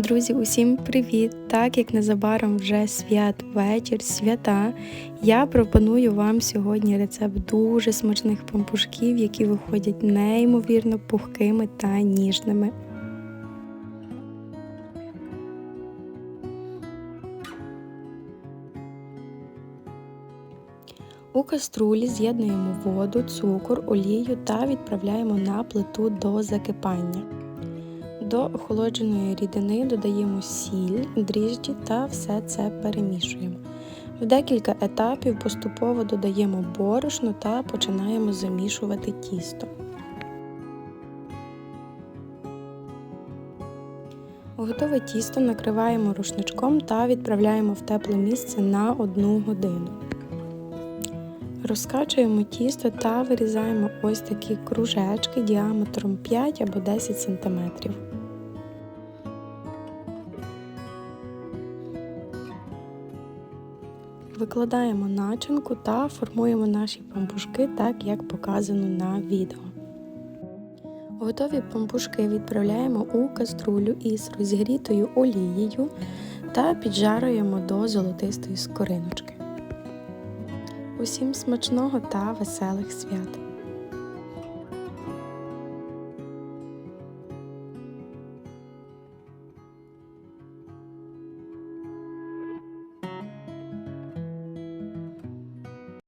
Друзі, усім привіт! Так як незабаром вже свят вечір, свята, я пропоную вам сьогодні рецепт дуже смачних пампушків, які виходять неймовірно пухкими та ніжними. У каструлі з'єднуємо воду, цукор, олію та відправляємо на плиту до закипання. До охолодженої рідини додаємо сіль, дріжджі та все це перемішуємо. В декілька етапів поступово додаємо борошно та починаємо замішувати тісто. Готове тісто накриваємо рушничком та відправляємо в тепле місце на 1 годину. Розкачуємо тісто та вирізаємо ось такі кружечки діаметром 5 або 10 см. Викладаємо начинку та формуємо наші пампушки так, як показано на відео. Готові пампушки відправляємо у каструлю із розігрітою олією та піджарюємо до золотистої скориночки. Усім смачного та веселих свят!